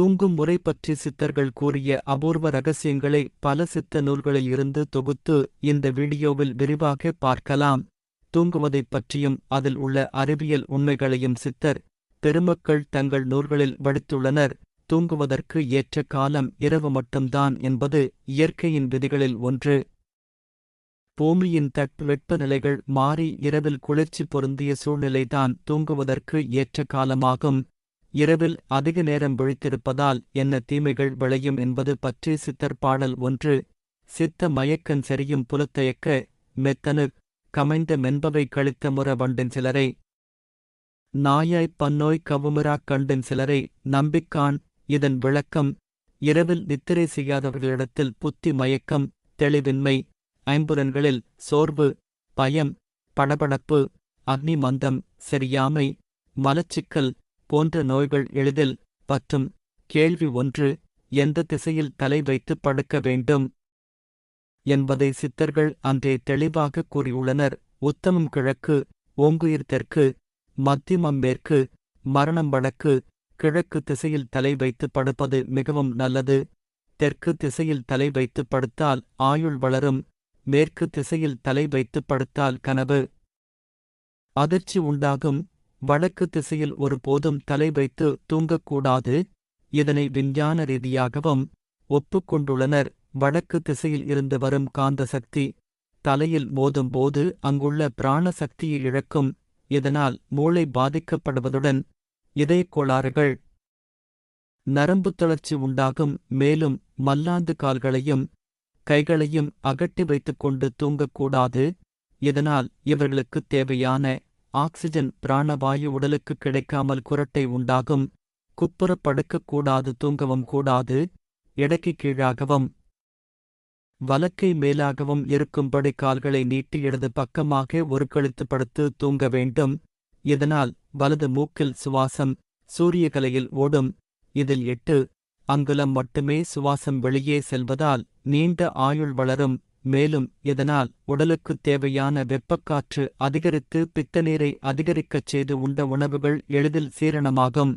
தூங்கும் முறை பற்றி சித்தர்கள் கூறிய அபூர்வ ரகசியங்களை பல சித்த நூல்களில் இருந்து தொகுத்து இந்த வீடியோவில் விரிவாக பார்க்கலாம். தூங்குவதைப் பற்றியும் அதில் உள்ள அறிவியல் உண்மைகளையும் சித்தர் பெருமக்கள் தங்கள் நூல்களில் வடித்துள்ளனர். தூங்குவதற்கு ஏற்ற காலம் இரவு மட்டும்தான் என்பது இயற்கையின் விதிகளில் ஒன்று. பூமியின் தட்பவெப்பநிலைகள் மாறி இரவில் குளிர்ச்சி பொருந்திய சூழ்நிலைதான் தூங்குவதற்கு ஏற்ற காலமாகும். இரவில் அதிக நேரம் விழித்திருப்பதால் என்ன தீமைகள் விளையும் என்பது பற்றி சித்தர் பாடல் ஒன்று சித்த மயக்கன் செறியும் புலத்தயக்க மெத்தனு கமைந்த மென்பவை கழித்த முற வண்டின் சிலரை. நாயாய்ப் பன்னோய் கவுமிராக் கண்டின் சிலரை நம்பிக்கான் இதன் விளக்கம் இரவில் நித்திரை செய்யாதவர்களிடத்தில் புத்தி மயக்கம் தெளிவின்மை ஐம்புலன்களில் சோர்வு பயம் படபடப்பு அக்னி மந்தம் சரியாமை மலச்சிக்கல் போன்ற நோய்கள் எளிதில் பற்றும். கேள்வி ஒன்று எந்த திசையில் தலை வைத்து படுக்க வேண்டும்? என்பதை சித்தர்கள் அன்றே தெளிவாக கூறியுள்ளனர். உத்தமம் கிழக்கு ஓங்குயிர் தெற்கு மத்தியமம் மேற்கு மரணம் வழக்கு கிழக்கு திசையில் தலை வைத்து படுப்பது மிகவும் நல்லது. தெற்கு திசையில் தலை வைத்து படுத்தால் ஆயுள் வளரும். மேற்கு திசையில் தலை வைத்து படுத்தால் கனவு. அதிர்ச்சி உண்டாகும். வடக்கு திசையில் ஒருபோதும் தலை வைத்து தூங்கக்கூடாது. இதனை விஞ்ஞான ரீதியாகவும் ஒப்புக்கொண்டுள்ளனர். வடக்கு திசையில் இருந்து வரும் காந்த சக்தி தலையில் மோதும் போது அங்குள்ள பிராண சக்தியை இழக்கும். இதனால் மூளை பாதிக்கப்படுவதுடன் இதயக் கோளாறுகள் நரம்பு தளர்ச்சி உண்டாகும். மேலும் மல்லாந்து கால்களையும் கைகளையும் அகட்டி வைத்துக்கொண்டு தூங்கக்கூடாது. இதனால் இவர்களுக்குத் தேவையான ஆக்சிஜன் பிராணவாயு உடலுக்கு கிடைக்காமல் குரட்டை உண்டாகும். குப்புற படுக்கக்கூடாது தூங்கவும் கூடாது. எடைக்கு கீழாகவும். வலக்கை மேலாகவும் இருக்கும்படி கால்களை நீட்டி இடது பக்கமாக ஒரு கழுத்து படுத்து தூங்க வேண்டும். இதனால் வலது மூக்கில் சுவாசம் சூரியகலையில் ஓடும். இதில் எட்டு. அங்குலம் மட்டுமே சுவாசம் வெளியே செல்வதால் நீண்ட ஆயுள் வளரும். மேலும் இதனால் உடலுக்குத் தேவையான வெப்பக்காற்று அதிகரித்து பித்தநீரை அதிகரிக்கச் செய்து உண்ட உணவுகள் எளிதில் சீரணமாகும்?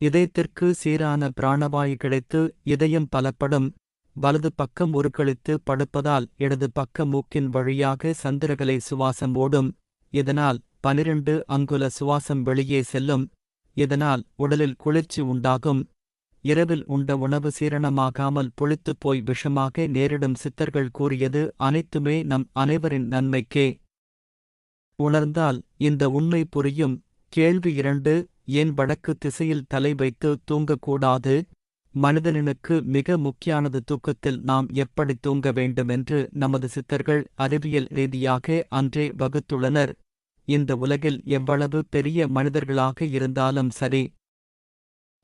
இதயத்திற்கு சீரான பிராணவாயு கிடைத்து இதயம் பலப்படும். வலது பக்கம் உருக்களித்து படுப்பதால் இடது பக்க மூக்கின் வழியாக சந்திரகலை சுவாசம் ஓடும். இதனால் பனிரெண்டு அங்குல சுவாசம் வெளியே செல்லும். இதனால் உடலில் குளிர்ச்சி உண்டாகும். இரவில் உண்ட உணவு சீரணமாகாமல் புளித்துப் போய் விஷமாக நேரிடும் சித்தர்கள் கூறியது அனைத்துமே நம் அனைவரின் நன்மைக்கே. உணர்ந்தால் இந்த உண்மை புரியும். கேள்வி இரண்டு ஏன் வடக்கு திசையில் தலை வைத்து தூங்கக்கூடாது? மனிதனுக்கு மிக முக்கியானது தூக்கத்தில் நாம் எப்படி தூங்க வேண்டுமென்று நமது சித்தர்கள் அறிவியல் ரீதியாக அன்றே வகுத்துள்ளனர். இந்த உலகில் எவ்வளவு பெரிய மனிதர்களாக இருந்தாலும் சரி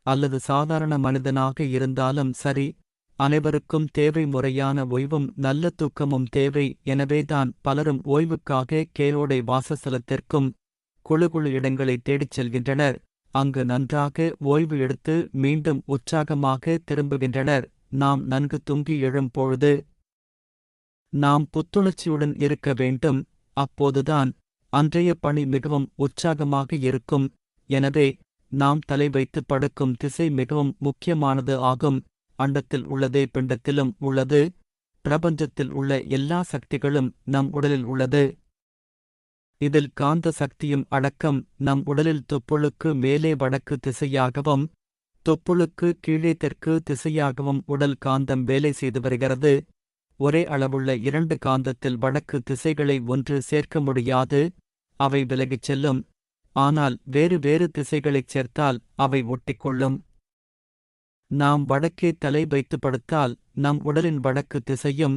அல்லது சாதாரண மனிதனாக இருந்தாலும் சரி அனைவருக்கும் தேவை முறையான ஓய்வும் நல்ல தூக்கமும் தேவை. எனவேதான் பலரும் ஓய்வுக்காக கேரோடை வாசஸ்தலத்திற்கும் குழு குழு இடங்களை தேடிச் செல்கின்றனர். அங்கு நன்றாக ஓய்வு எடுத்து மீண்டும் உற்சாகமாக திரும்புகின்றனர். நாம் நன்கு தூங்கி எழும் பொழுது நாம் புத்துணர்ச்சியுடன் இருக்க வேண்டும். அப்போதுதான் அன்றைய பணி மிகவும் உற்சாகமாக இருக்கும். எனவே நாம் தலை வைத்து படுக்கும் திசை மிகவும் முக்கியமானது ஆகும். அண்டத்தில் உள்ளதே பிண்டத்திலும் உள்ளது. பிரபஞ்சத்தில் உள்ள எல்லா சக்திகளும் நம் உடலில் உள்ளது. இதில் காந்த சக்தியும் அடக்கம் நம் உடலில் தொப்புளுக்கு மேலே வடக்கு திசையாகவும் தொப்புளுக்கு கீழே தெற்கு திசையாகவும் உடல் காந்தம் வேலை செய்து வருகிறது. ஒரே அளவுள்ள இரண்டு காந்தத்தில் வடக்கு திசைகளை ஒன்று சேர்க்க முடியாது. அவை விலகிச் செல்லும். ஆனால் வேறு வேறு திசைகளைச் சேர்த்தால் அவை ஒட்டிக்கொள்ளும். நாம் வடக்கே தலை வைத்து படுத்தால் நம் உடலின் வடக்கு திசையும்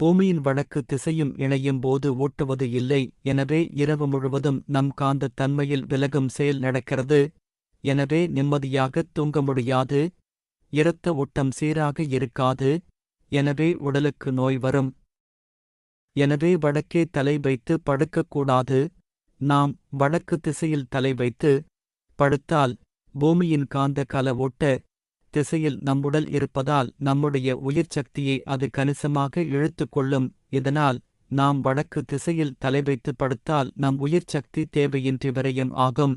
பூமியின் வடக்கு திசையும் இணையும் போது ஓட்டுவது இல்லை. எனவே இரவு முழுவதும் நம் காந்த தன்மையில் விலகும் செயல் நடக்கிறது. எனவே நிம்மதியாகத் தூங்க முடியாது. இரத்த ஓட்டம் சீராக இருக்காது. எனவே உடலுக்கு நோய் வரும். எனவே வடக்கே தலை வைத்து படுக்கக்கூடாது. நாம் வடக்கு திசையில் தலை வைத்து படுத்தால் பூமியின் காந்த கல ஓட்ட திசையில் நம்முடல் இருப்பதால் நம்முடைய உயிர் சக்தியை அது கணிசமாக இழுத்துக் கொள்ளும். இதனால் நாம் வடக்கு திசையில் தலை வைத்து படுத்தால் நம் உயிர் சக்தி தேவையின்றி விரயம் ஆகும்.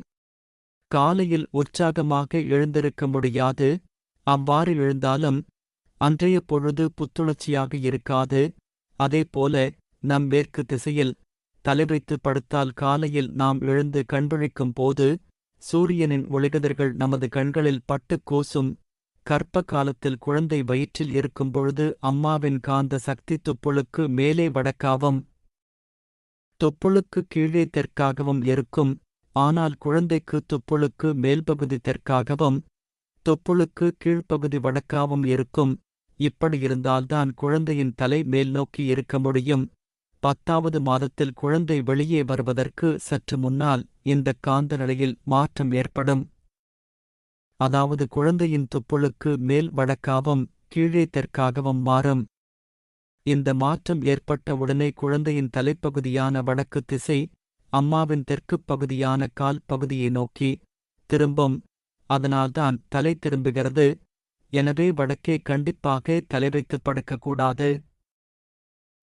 காலையில் உற்சாகமாக எழுந்திருக்க முடியாது. அவ்வாறு எழுந்தாலும் அன்றைய பொழுது புத்துணர்ச்சியாக இருக்காது. அதேபோல நம் மேற்கு திசையில் தலைவைத்து படுத்தால் காலையில் நாம் எழுந்து கண்விழிக்கும் போது சூரியனின் ஒளிகதிர்கள் நமது கண்களில் பட்டு கூசும். கற்ப காலத்தில் குழந்தை வயிற்றில் இருக்கும் பொழுது அம்மாவின் காந்த சக்தி துப்புளுக்கு மேலே வடக்காவும் தொப்புளுக்கு கீழே தெற்காகவும் இருக்கும். ஆனால் குழந்தைக்கு துப்புளுக்கு மேல்பகுதி தெற்காகவும் தொப்புளுக்கு கீழ்ப்பகுதி வடக்காவும் இருக்கும். இப்படி இருந்தால்தான் குழந்தையின் தலை மேல் நோக்கி இருக்க முடியும். பத்தாவது மாதத்தில் குழந்தை வெளியே வருவதற்கு சற்று முன்னால் இந்த காந்த நிலையில் மாற்றம் ஏற்படும். அதாவது குழந்தையின் துப்புளுக்கு மேல் வடக்காவும் கீழே தெற்காகவும் மாறும். இந்த மாற்றம் ஏற்பட்ட உடனே குழந்தையின் தலைப்பகுதியான வடக்கு திசை அம்மாவின் தெற்குப் பகுதியான கால் பகுதியை நோக்கி திரும்பும். அதனால்தான் தலை திரும்புகிறது. எனவே வடக்கே கண்டிப்பாக தலை வைத்து படுக்கக்கூடாது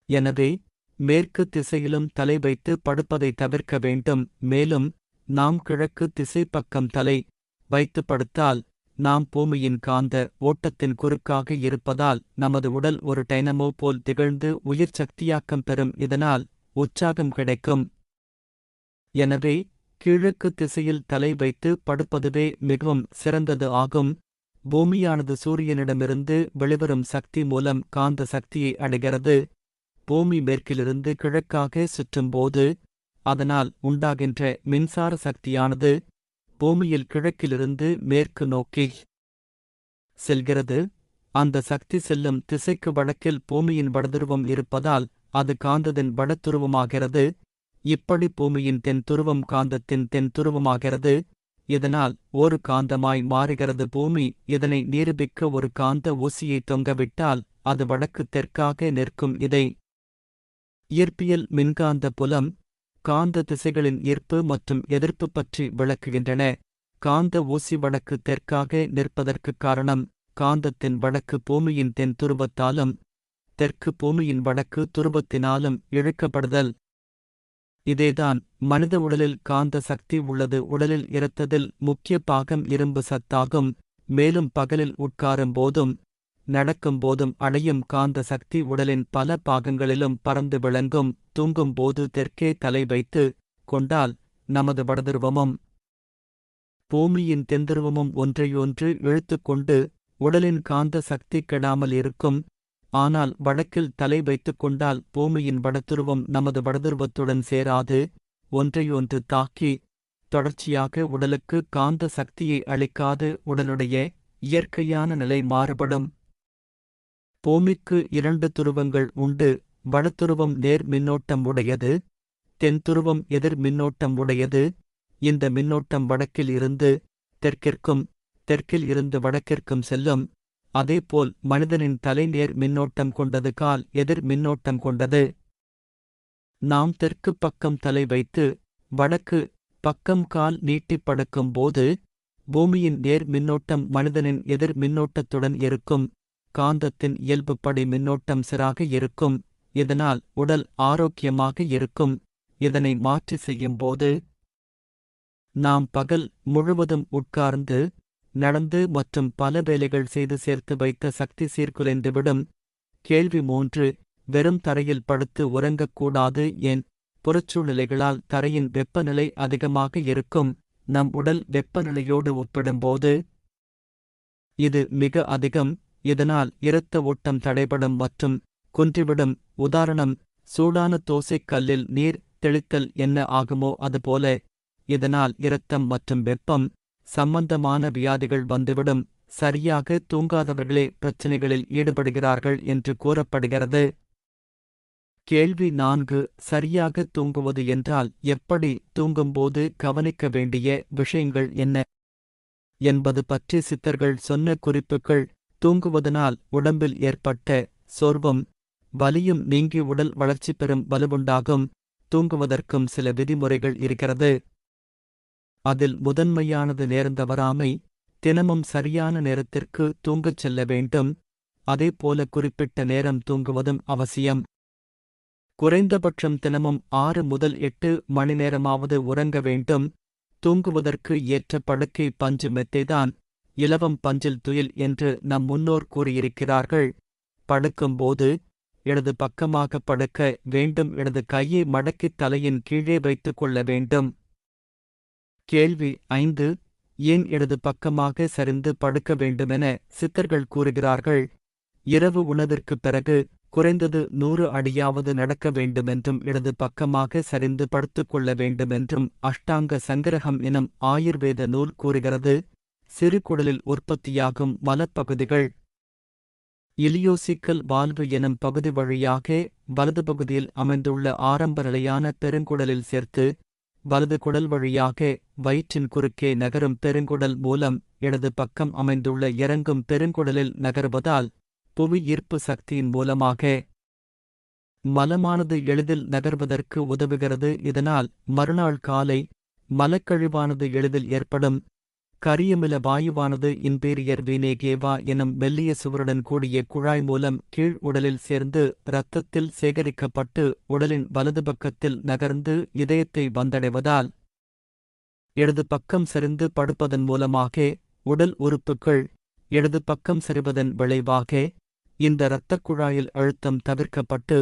எனவே மேற்கு திசையிலும் தலை வைத்து படுப்பதை தவிர்க்க வேண்டும். மேலும் நாம் கிழக்கு திசை பக்கம் தலை வைத்து படுத்தால் நாம் பூமியின் காந்த ஓட்டத்தின் குறுக்காக இருப்பதால் நமது உடல் ஒரு டைனமோ போல் திகழ்ந்து உயிர் சக்தியாக்கம் பெறும். இதனால் உற்சாகம் கிடைக்கும். எனவே கிழக்கு திசையில் தலை வைத்து படுப்பதுவே மிகவும் சிறந்தது ஆகும். பூமியானது சூரியனிடமிருந்து வெளிவரும் சக்தி மூலம் காந்த சக்தியை அடைகிறது. பூமி மேற்கிலிருந்து கிழக்காக சுற்றும்போது அதனால் உண்டாகின்ற மின்சார சக்தியானது பூமியில் கிழக்கிலிருந்து மேற்கு நோக்கி செல்கிறது. அந்த சக்தி செல்லும் திசைக்கு வடக்கில் பூமியின் வடதுருவம் இருப்பதால் அது காந்தத்தின் வடத்துருவமாகிறது இப்படி பூமியின் தென் துருவம் காந்தத்தின் தென் துருவமாகிறது இதனால் ஒரு காந்தமாய் மாறுகிறது. பூமி இதனை நிரூபிக்க ஒரு காந்த ஊசியை தொங்கவிட்டால் அது வடக்கு தெற்காக நிற்கும். இதை இயற்பியல் மின்காந்த புலம் காந்த திசைகளின் ஈர்ப்பு மற்றும் எதிர்ப்பு பற்றி விளக்குகின்றன. காந்த ஊசி வழக்கு தெற்காக நிற்பதற்குக் காரணம் காந்தத்தின் வழக்கு பூமியின் தென் துருவத்தாலும் தெற்கு பூமியின் வடக்கு துருவத்தினாலும் இழுக்கப்படுதல். இதேதான் மனித உடலில் காந்த சக்தி உள்ளது. உடலில் இரத்ததில் முக்கிய பாகம் இரும்பு சத்தாகும். மேலும் பகலில் உட்காரும் போதும் நடக்கும் போதும் அடையும் காந்த சக்தி உடலின் பல பாகங்களிலும் பறந்து விளங்கும் தூங்கும்போது தெற்கே தலை வைத்து கொண்டால் நமது வடதுருவமும் பூமியின் தென்துருவமும் ஒன்றையொன்று இழுத்துக்கொண்டு உடலின் காந்த சக்தி கெடாமல் இருக்கும். ஆனால் வடக்கில் தலை வைத்துக் கொண்டால் பூமியின் வடதுருவம் நமது வடதுருவத்துடன் சேராது. ஒன்றையொன்று தாக்கி தொடர்ச்சியாக உடலுக்கு காந்த சக்தியை அளிக்காது. உடலுடைய இயற்கையான நிலை மாறுபடும். பூமிக்கு இரண்டு துருவங்கள் உண்டு வடத்துருவம் நேர் மின்னோட்டம் உடையது தென்துருவம் எதிர் மின்னோட்டம் உடையது. இந்த மின்னோட்டம் வடக்கில் இருந்து தெற்கிற்கும் தெற்கில் இருந்து வடக்கிற்கும் செல்லும். அதேபோல் மனிதனின் தலை நேர் மின்னோட்டம் கொண்டது கால் எதிர் மின்னோட்டம் கொண்டது. நாம் தெற்கு பக்கம் தலை வைத்து வடக்கு பக்கம் கால் நீட்டிப் படுக்கும் போது பூமியின் நேர் மின்னோட்டம் மனிதனின் எதிர் மின்னோட்டத்துடன் இருக்கும். காந்தத்தின் இயல்புப்படி மின்னோட்டம் சிறாக இருக்கும் இதனால் உடல் ஆரோக்கியமாக இருக்கும் இதனை மாற்றி செய்யும்போது நாம் பகல் முழுவதும் உட்கார்ந்து நடந்து மற்றும் பல வேலைகள் செய்து சேர்த்து வைத்த சக்தி சீர்குலைந்துவிடும் கேள்வி மூன்று வெறும் தரையில் படுத்து உறங்கக்கூடாது ஏன்? புறச்சூழ்நிலைகளால் தரையின் வெப்பநிலை அதிகமாக இருக்கும் நம் உடல் வெப்பநிலையோடு ஒப்பிடும்போது இது மிக அதிகம் இதனால் இரத்த ஓட்டம் தடைபடும் மற்றும் குன்றிவிடும். உதாரணம் சூடான தோசைக் கல்லில் நீர் தெளித்தல் என்ன ஆகுமோ அதுபோல. இதனால் இரத்தம் மற்றும் வெப்பம் சம்பந்தமான வியாதிகள் வந்துவிடும். சரியாக தூங்காதவர்களே பிரச்சனைகளில் ஈடுபடுகிறார்கள் என்று கூறப்படுகிறது. கேள்வி நான்கு சரியாக தூங்குவது என்றால் எப்படி தூங்கும்போது கவனிக்க வேண்டிய விஷயங்கள் என்ன? என்பது பற்றி சித்தர்கள் சொன்ன குறிப்புகள். தூங்குவதனால் உடம்பில் ஏற்பட்ட சோர்வும் வலியும் நீங்கி உடல் வளர்ச்சி பெறும் வலுவுண்டாகும். தூங்குவதற்கும் சில விதிமுறைகள் இருக்கிறது. அதில் முதன்மையானது நேரம் தினமும் சரியான நேரத்திற்கு தூங்கச் செல்ல வேண்டும். அதேபோல குறிப்பிட்ட நேரம் தூங்குவதும் அவசியம். குறைந்தபட்சம் தினமும் ஆறு முதல் எட்டு மணி நேரமாவது உறங்க வேண்டும். தூங்குவதற்கு ஏற்ற படுக்கை பஞ்சு மெத்தைதான். இலவம் பஞ்சில் துயில் என்று நம் முன்னோர் கூறியிருக்கிறார்கள். படுக்கும்போது இடது பக்கமாக படுக்க வேண்டும். இடது கையை மடக்கித் தலையின் கீழே வைத்துக் கொள்ள வேண்டும். கேள்வி ஐந்து. ஏன் இடது பக்கமாக சரிந்து படுக்க வேண்டுமென சித்தர்கள் கூறுகிறார்கள். இரவு உணவிற்குப் பிறகு குறைந்தது நூறு அடியாவது நடக்க வேண்டுமென்றும் இடது பக்கமாக சரிந்து படுத்துக் கொள்ள வேண்டுமென்றும் அஷ்டாங்க சங்கிரகம் எனும் ஆயுர்வேத நூல் கூறுகிறது. சிறுகுடலில் உற்பத்தியாகும் மலப்பகுதிகள் இலியோசிக்கல் வால்வு எனும் பகுதி வழியாக வலது பகுதியில் அமைந்துள்ள ஆரம்ப நிலையான பெருங்குடலில் சேர்த்து வலது குடல் வழியாக வயிற்றின் குறுக்கே நகரும் பெருங்குடல் மூலம் இடது பக்கம் அமைந்துள்ள இறங்கும் பெருங்குடலில் நகருவதால் புவி ஈர்ப்பு சக்தியின் மூலமாக மலமானது எளிதில் நகர்வதற்கு உதவுகிறது. இதனால் மறுநாள் காலை மலக்கழிவானது எளிதில் ஏற்படும். கரியமில வாயுவானது இன்பீரியர் வீனேகேவா எனும் மெல்லிய சுவருடன் கூடிய குழாய் மூலம் கீழ் உடலில் சேர்ந்து இரத்தத்தில் சேகரிக்கப்பட்டு உடலின் வலது பக்கத்தில் நகர்ந்து இதயத்தை வந்தடைவதால் இடது பக்கம் சரிந்து படுப்பதன் மூலமாக உடல் உறுப்புகள் இடது பக்கம் சரிவதன் விளைவாக இந்த இரத்தக் குழாயில் அழுத்தம் தவிர்க்கப்பட்டு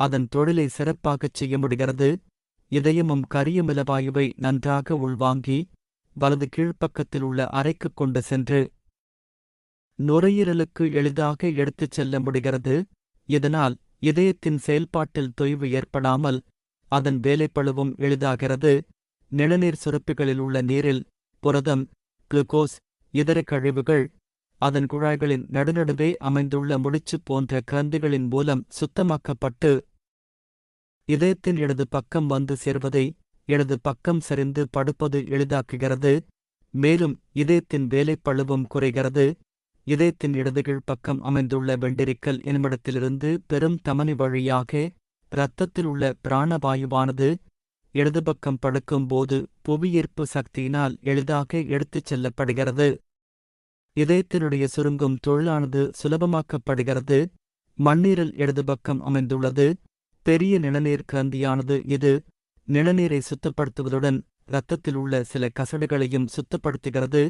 அதன் தொழிலை சிறப்பாகச் செய்ய முடிகிறது. இதயமும் கரியமிலவாயுவை நன்றாக உள்வாங்கி வலது கீழ்ப்பக்கத்தில் உள்ள அறைக்குக் கொண்டு சென்று நுரையீரலுக்கு எளிதாக எடுத்துச் செல்ல முடிகிறது. இதனால் இதயத்தின் செயல்பாட்டில் தொய்வு ஏற்படாமல் அதன் வேலைப்பழுவும் எளிதாகிறது. நிழநீர் சுரப்பிகளில் உள்ள நீரில் புரதம் குளுக்கோஸ் இதர கழிவுகள் அதன் குழாய்களின் நடுநடுவே அமைந்துள்ள முடிச்சு போன்ற கிரந்திகளின் மூலம் சுத்தமாக்கப்பட்டு இதயத்தின் இடது பக்கம் வந்து சேர்வதை இடது பக்கம் சரிந்து படுப்பது எளிதாக்குகிறது. மேலும் இதயத்தின் வேலைப்பளுவும் குறைகிறது. இதயத்தின் இடதுகீழ் பக்கம் அமைந்துள்ள வெண்டிரிக்கல் என்னுமிடத்திலிருந்து பெரும் தமனி வழியாக இரத்தத்தில் உள்ள பிராணவாயுவானது இடது பக்கம் படுக்கும்போது புவியீர்ப்பு சக்தியினால் எளிதாக எடுத்துச் செல்லப்படுகிறது. இதயத்தினுடைய சுருங்கும் தொழிலானது சுலபமாக்கப்படுகிறது. மண்ணீரில் இடது பக்கம் அமைந்துள்ளது. பெரிய நிலநீர் கிரந்தியானது இது நிணநீரை சுத்தப்படுத்துவதுடன் இரத்தத்தில் உள்ள சில கசடுகளையும் சுத்தப்படுத்துகிறது.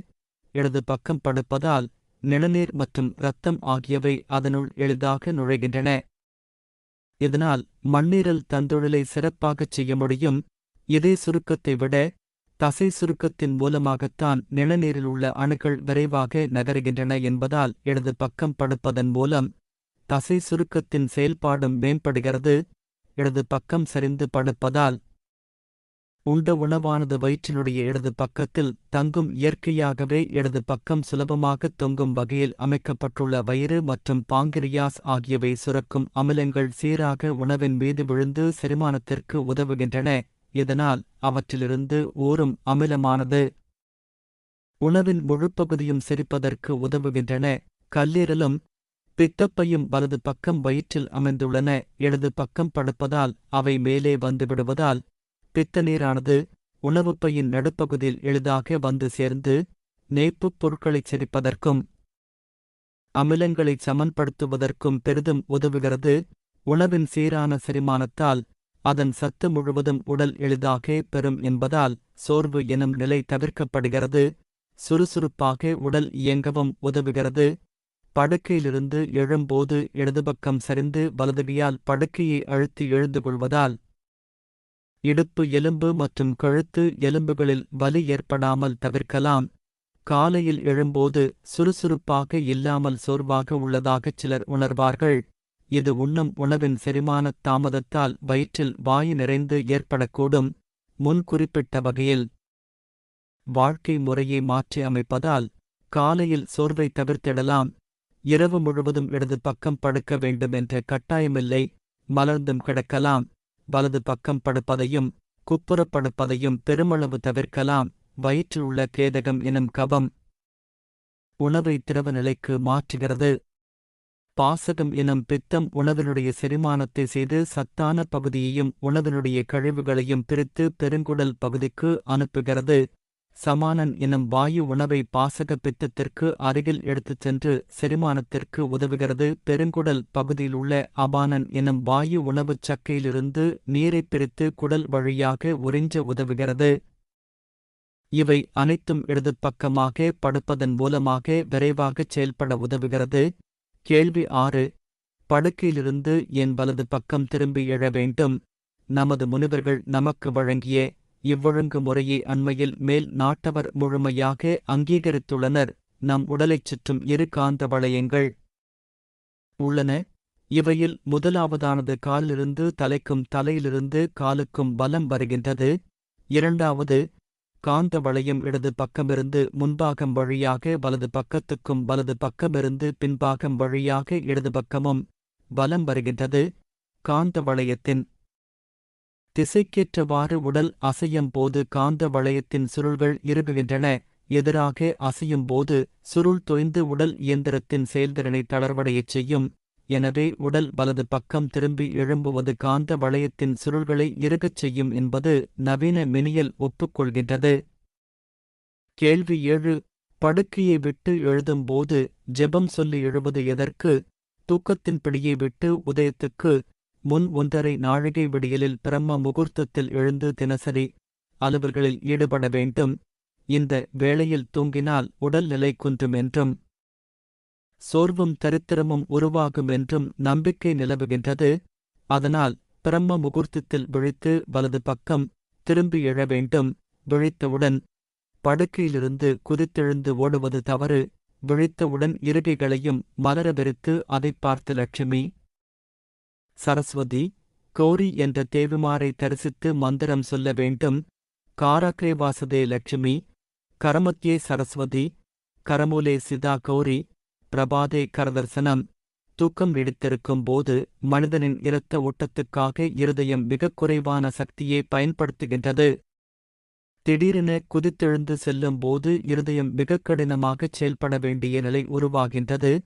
இடது பக்கம் படுப்பதால் நிணநீர் மற்றும் இரத்தம் ஆகியவை அதனுள் எளிதாக நுழைகின்றன. இதனால் மண்ணீரல் தந்தொழிலை சிறப்பாகச் செய்ய முடியும். இதே சுருக்கத்தை விட தசை சுருக்கத்தின் மூலமாகத்தான் நிலநீரில் உள்ள அணுக்கள் விரைவாக நகருகின்றன என்பதால் இடது பக்கம் படுப்பதன் மூலம் தசை சுருக்கத்தின் செயல்பாடும் மேம்படுகிறது. இடது பக்கம் சரிந்து படுப்பதால் உண்ட உணவானது வயிற்றினுடைய இடது பக்கத்தில் தங்கும் இயற்கையாகவே இடது பக்கம் சுலபமாக தொங்கும் வகையில் அமைக்கப்பட்டுள்ள வயிறு மற்றும் பாங்கிரியாஸ் ஆகியவை சுரக்கும் அமிலங்கள் சீராக உணவின் மீது விழுந்து செரிமானத்திற்கு உதவுகின்றன. இதனால் அவற்றிலிருந்து ஊறும் அமிலமானது உணவின் முழுப்பகுதியும் செரிப்பதற்கு உதவுகின்றன. கல்லீரலும் பித்தப்பையும் வலது பக்கம் வயிற்றில் அமைந்துள்ளன. இடது பக்கம் படுப்பதால் அவை மேலே வந்துவிடுவதால் பித்த நீரானது உணவுப்பையின் நடுப்பகுதியில் எளிதாக வந்து சேர்ந்து நெய்ப்புப் பொருட்களைச் செரிப்பதற்கும் அமிலங்களைச் சமன்படுத்துவதற்கும் பெரிதும் உதவுகிறது. உணவின் சீரான செரிமானத்தால் அதன் சத்து முழுவதும் உடல் எளிதாக பெறும் என்பதால் சோர்வு எனும் நிலை தவிர்க்கப்படுகிறது. சுறுசுறுப்பாக உடல் இயங்கவும் உதவுகிறது. படுக்கையிலிருந்து எழும்போது இடதுபக்கம் சரிந்து வலதுகையால் படுக்கையை அழுத்தி எழுந்து கொள்வதால் இடுப்பு எலும்பு மற்றும் கழுத்து எலும்புகளில் வலி ஏற்படாமல் தவிர்க்கலாம். காலையில் எழும்போது சுறுசுறுப்பாக இல்லாமல் சோர்வாக உள்ளதாகச் சிலர் உணர்வார்கள். இது உண்ணும் உணவின் செரிமான தாமதத்தால் வயிற்றில் வாயு நிறைந்து ஏற்படக்கூடும். முன் குறிப்பிட்ட வகையில் வாழ்க்கை முறையை மாற்றி அமைப்பதால் காலையில் சோர்வை தவிர்த்திடலாம். இரவு முழுவதும் இடது பக்கம் படுக்க வேண்டும் என்ற கட்டாயமில்லை. மலர்ந்தும் கிடக்கலாம். வலது பக்கம் படுப்பதையும் குப்புறப் படுப்பதையும் பெருமளவு தவிர்க்கலாம். வயிற்றில் உள்ள கேதகம் எனும் கபம் உணவை திரவ நிலைக்கு மாற்றுகிறது. பாசகம் எனும் பித்தம் உணவினுடைய செரிமானத்தை செய்து சத்தான பகுதியையும் உணவினுடைய கழிவுகளையும் பிரித்து பெருங்குடல் பகுதிக்கு அனுப்புகிறது. சமானன் எனும் வாயு உணவை பாசக பித்தத்திற்கு அருகில் எடுத்துச் சென்று செரிமானத்திற்கு உதவுகிறது. பெருங்குடல் பகுதியில் உள்ள அபானன் எனும் வாயு உணவுச் சக்கையிலிருந்து நீரைப் பிரித்து குடல் வழியாக உறிஞ்ச உதவுகிறது. இவை அனைத்தும் இடது பக்கமாக படுப்பதன் மூலமாக விரைவாகச் செயல்பட உதவுகிறது. கேள்வி ஆறு. படுக்கையிலிருந்து என் வலது பக்கம் திரும்பி எழ வேண்டும். நமது முனிவர்கள் நமக்கு வழங்கிய இவ்வொழுங்கு முறையை அண்மையில் மேல் நாட்டவர் முழுமையாக அங்கீகரித்துள்ளனர். நம் உடலைச் சுற்றும் இரு காந்த வளையங்கள் உள்ளன. இவையில் முதலாவதானது காலிலிருந்து தலைக்கும் தலையிலிருந்து காலுக்கும் பலம் வருகின்றது. இரண்டாவது காந்த வளையம் இடது பக்கமிருந்து முன்பாகம் வழியாக வலது பக்கத்துக்கும் வலது பக்கமிருந்து பின்பாகம் வழியாக இடது பக்கமும் பலம் வருகின்றது. காந்த வளையத்தின் திசைக்கேற்றவாறு உடல் அசையும் போது காந்த வளையத்தின் சுருள்கள் இறுகுகின்றன. எதிராக அசையும் போது சுருள் தொய்ந்து உடல் இயந்திரத்தின் செயல்திறனை தளர்வடையச் செய்யும். எனவே உடல் வலது பக்கம் திரும்பி எழும்புவது காந்த வளையத்தின் சுருள்களை இறுகச் செய்யும் என்பது நவீன மினியல் ஒப்புக்கொள்கின்றது. கேள்வி ஏழு. படுக்கையை விட்டு எழுதும்போது ஜெபம் சொல்லி எழுவது எதற்கு? தூக்கத்தின் பிடியை விட்டு உதயத்துக்கு முன் ஒன்றரை நாழிகை விடியலில் பிரம்ம முகூர்த்தத்தில் எழுந்து தினசரி அலுவல்களில் ஈடுபட வேண்டும். இந்த வேளையில் தூங்கினால் உடல்நிலை குன்றும் என்றும் சோர்வும் தரித்திரமும் உருவாகும் என்றும் நம்பிக்கை நிலவுகின்றது. அதனால் பிரம்ம முகூர்த்தத்தில் விழித்து வலது பக்கம் திரும்பி எழ வேண்டும். விழித்தவுடன் படுக்கையிலிருந்து குதித்தெழுந்து ஓடுவது தவறு. விழித்தவுடன் இருகைகளையும் மலர வெறுத்து அதைப் பார்த்து லட்சுமி சரஸ்வதி கௌரி என்ற தேவிமாரை தரிசித்து மந்திரம் சொல்ல வேண்டும். காராக்கிரே வாசதே லட்சுமி கரமத்யே சரஸ்வதி கரமூலே சிதா கௌரி பிரபாதே கரதர்சனம். தூக்கம் விடுத்திருக்கும் போது மனிதனின் இரத்த ஓட்டத்துக்காக இருதயம் மிகக் குறைவான சக்தியை பயன்படுத்துகின்றது. திடீரென குதித்தெழுந்து செல்லும் போது இருதயம் மிகக் கடினமாகச் செயல்பட வேண்டிய நிலை உருவாகின்றது.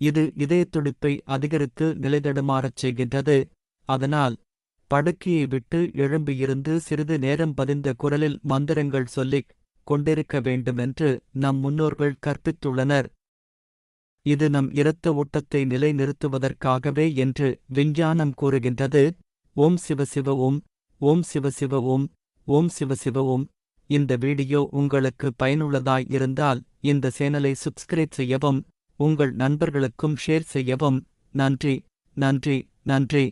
இது இதயத் துடிப்பை அதிகரித்து நிலைதடுமாறச் செய்கின்றது. அதனால் படுக்கையை விட்டு எழும்பியிருந்து சிறிது நேரம் பதிந்த குரலில் மந்திரங்கள் சொல்லிக் கொண்டிருக்க வேண்டுமென்று நம் முன்னோர்கள் கற்பித்துள்ளனர். இது நம் இரத்த ஓட்டத்தை நிலைநிறுத்துவதற்காகவே என்று விஞ்ஞானம் கூறுகின்றது. ஓம் சிவசிவ ஓம் ஓம் சிவசிவ ஓம் ஓம் சிவசிவ ஓம். இந்த வீடியோ உங்களுக்கு பயனுள்ளதாய் இருந்தால் இந்த சேனலை சப்ஸ்கிரைப் செய்யவும் உங்கள் நண்பர்களுக்கும் ஷேர் செய்யவும். நன்றி நன்றி நன்றி.